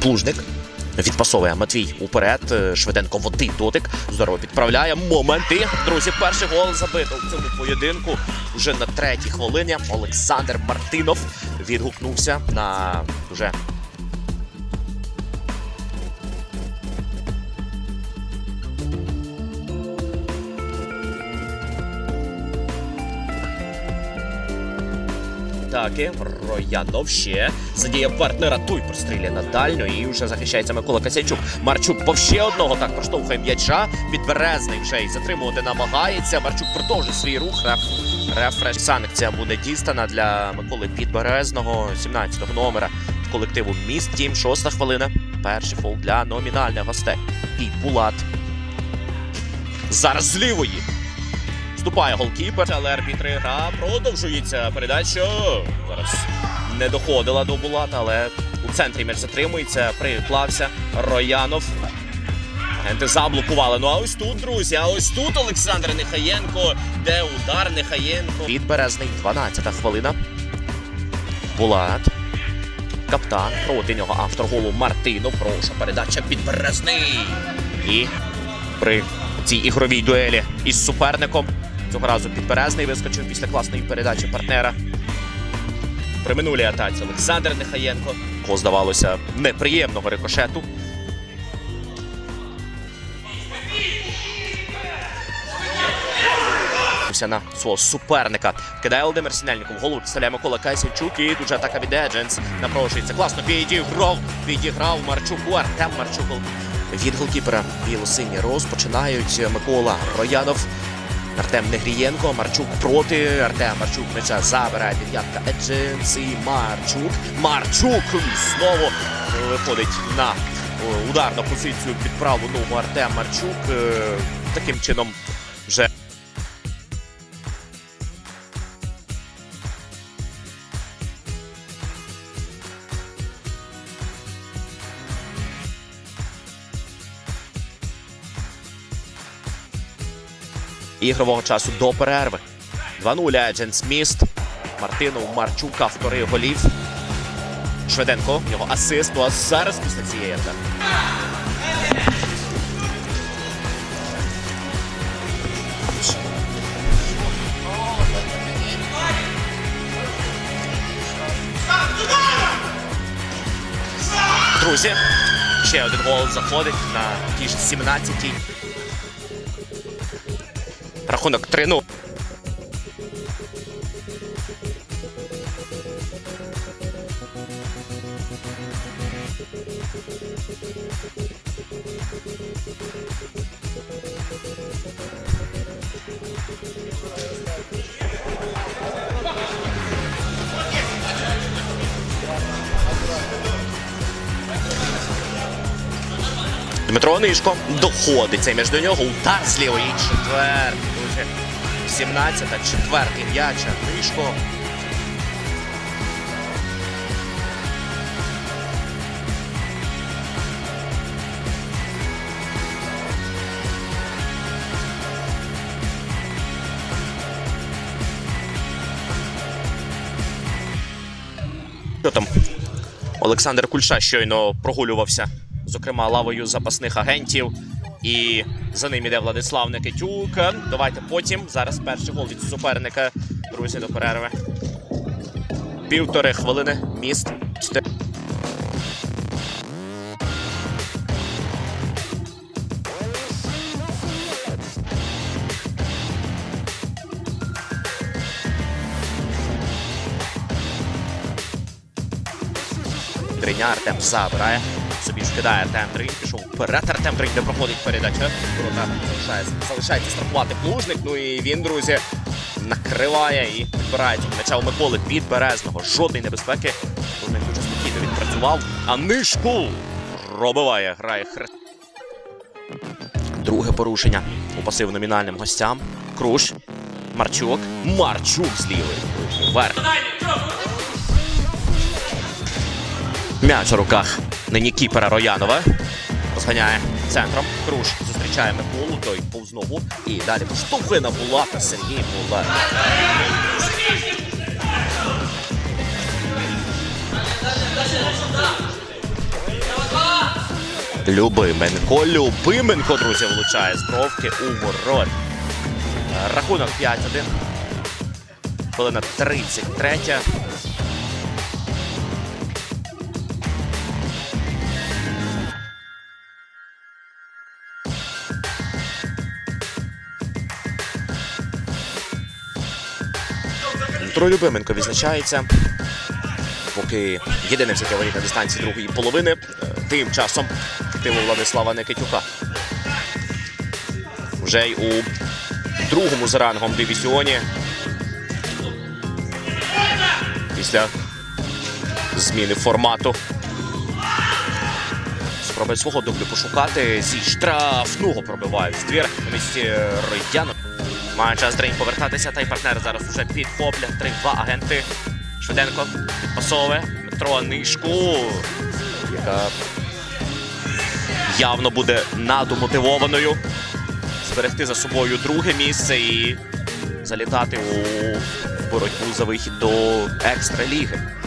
Плужник. Відпасовує Матвій уперед. Е, Швиденко в один дотик. Здорово підправляє. Моменти. Друзі, перший гол забито в цьому поєдинку. Вже на третій хвилині Олександр Мартинов відгукнувся на вже атаки. Роянов ще задіє партнера. Той простріляє на дальню і вже захищається Микола Касячук. Марчук по ще одного так проштовхує м'яча. Підберезний вже й затримувати намагається. Марчук продовжує свій рух. Реф. Рефреш. Санкція буде дістана для Миколи Підберезного, 17-го номера колективу Міст Тім. Шоста хвилина. Перший фол для номінальних гостей. Піт Булат. Зараз з лівої. Вступає голкіпер, але арбітри гра продовжується. Передача зараз не доходила до Булата, але у центрі м'яч затримується. Приклався Роянов. Агенти заблокували. Ну а ось тут, друзі, а ось тут Олександр Нехаєнко. Де удар Нехаєнко. Підберезний, 12-та хвилина. Булат. Каптан. Проти нього автор голу Мартинов. Прошу передача підберезний. І при цій ігровій дуелі із суперником. Цього разу підберезний вискочив після класної передачі партнера. При минулій атаці Олександр Нехаєнко. Кого здавалося неприємного рикошету. На свого суперника. Кидає Володимир Сінельников. Голову підставляє Микола Кайсенчук. І тут же атака від Едженс. Напрошується. Класно підіграв. Підіграв Марчуку. Артем Марчук. Від голкіпера біло-сині розпочинають Микола Роянов. Артем Негрієнко, Марчук проти. Артем Марчук м'яча забирає дев'ятка Едженці. Марчук. Марчук знову виходить на ударну позицію під праву ногу Артем Марчук. Е, Таким чином вже ігрового часу до перерви. 2-0 Едженс Міст. Мартинов Марчук, автори голів. Швиденко, його асист. Ну а зараз після цієї атаки. Друзі, ще один гол заходить на тій ж 17-й. Рахунок 3-0. Дмитро Нишко доходить цей між до нього. Удар з лівої четвертий. Друзі. 17-та, четвертий м'яча. Нишко. Що там? Олександр Кульша щойно прогулювався, зокрема, лавою запасних агентів. І за ним іде Владислав Никитюк. Давайте потім. Зараз перший гол від суперника. Друзі, до перерви. Півтори хвилини. Міст. Дриня Артем забирає. Собі ж кидає Пішов вперед. Артем Дринь, де проходить передача. Ворота залишається, залишається страхувати плужник. Ну і він, друзі, накриває і підбирає цього м'яча у Миколи Підберезного. Жодної небезпеки. Плужник дуже спокійно відпрацював. А нишку пробиває, грає хрест. Друге порушення у пасив номінальним гостям. Круш. Марчук. Марчук з лівої. Вверх. М'яч у руках нині кіпера Роянова. Розганяє центром. Круш зустрічає Миколу, той повз ногу. І далі поштовхує на Булата Сергій Булат. Любименко. Любименко, друзі, влучає з бровки у ворот. Рахунок 5-1. Хвилина 33. Дмитро Любименко відзначається. Поки єдине все говорить на дистанції другої половини. Е, Тим часом активу Владислава Никитюка. Вже й у другому за рангом дивізіоні. Після зміни формату. Спробує свого дублю пошукати. Зі штрафного пробивають в двір на місці Ройдянок. Має час Дрень повертатися, та й партнер зараз вже підхопля. 3-2 агенти. Швиденко підпасовує. Дмитро Нишку, яка явно буде надомотивованою зберегти за собою друге місце і залітати у боротьбу за вихід до екстраліги.